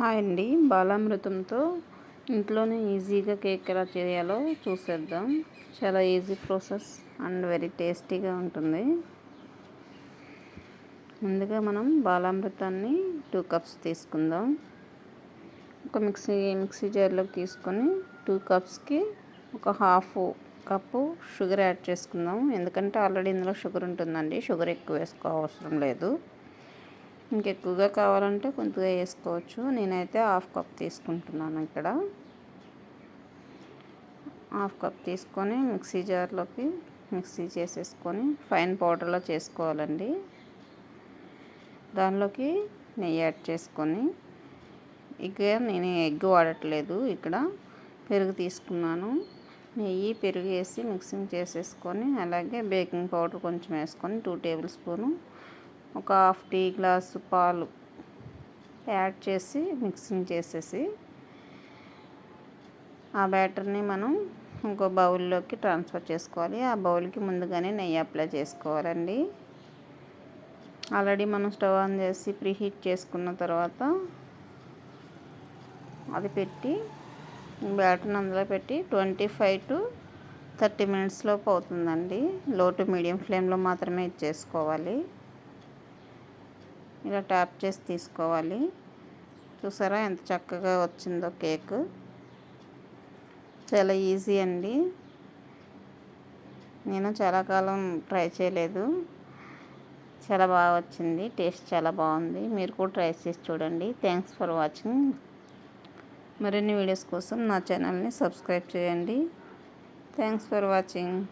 Hi అండి. బాలామృతంతో ఇంట్లోనే ఈజీగా కేక్ ఎలా చేయాలో చూసేద్దాం. చాలా ఈజీ ప్రాసెస్ అండ్ వెరీ టేస్టీగా ఉంటుంది. ముందుగా మనం బాలామృతాన్ని టూ కప్స్ తీసుకుందాం. ఒక మిక్సీ మిక్సీ జార్లోకి తీసుకొని టూ కప్స్కి ఒక హాఫ్ కప్పు షుగర్ యాడ్ చేసుకుందాం. ఎందుకంటే ఆల్రెడీ ఇందులో షుగర్ ఉంటుందండి. షుగర్ ఎక్కువ వేసుకో అవసరం లేదు. ఇంకెక్కువగా కావాలంటే కొద్దిగా వేసుకోవచ్చు. నేనైతే హాఫ్ కప్ తీసుకుంటున్నాను ఇక్కడ. హాఫ్ కప్ తీసుకొని మిక్సీ జార్లోకి మిక్సీ చేసేసుకొని ఫైన్ పౌడర్లో చేసుకోవాలండి. దానిలోకి నెయ్యి యాడ్ చేసుకొని ఇక నేను ఎగ్ వాడట్లేదు ఇక్కడ. పెరుగు తీసుకున్నాను. నెయ్యి పెరుగు వేసి మిక్సింగ్ చేసేసుకొని అలాగే బేకింగ్ పౌడర్ కొంచెం వేసుకొని టూ టేబుల్ స్పూను ఒక హాఫ్ టీ గ్లాసు పాలు యాడ్ చేసి మిక్సింగ్ చేసేసి ఆ బ్యాటర్ని మనం ఇంకో బౌల్లోకి ట్రాన్స్ఫర్ చేసుకోవాలి. ఆ బౌల్కి ముందుగానే నెయ్యి అప్లై చేసుకోవాలండి. ఆల్రెడీ మనం స్టవ్ ఆన్ చేసి ప్రీహీట్ చేసుకున్న తర్వాత అది పెట్టి బ్యాటర్ని అందులో పెట్టి twenty five to thirty minutes లోపు అవుతుందండి. లో టు మీడియం ఫ్లేమ్లో మాత్రమే ఇచ్చేసుకోవాలి ఇలా ట్యాప్ చేసి తీసుకోవాలి. చూసారా ఎంత చక్కగా వచ్చిందో కేక్. చాలా ఈజీ అండి. నేను చాలా కాలం ట్రై చేయలేదు. చాలా బాగా వచ్చింది. టేస్ట్ చాలా బాగుంది. మీరు కూడా ట్రై చేసి చూడండి. Thanks for watching. మరిన్ని వీడియోస్ కోసం నా ఛానల్ని సబ్స్క్రైబ్ చేయండి. Thanks for watching.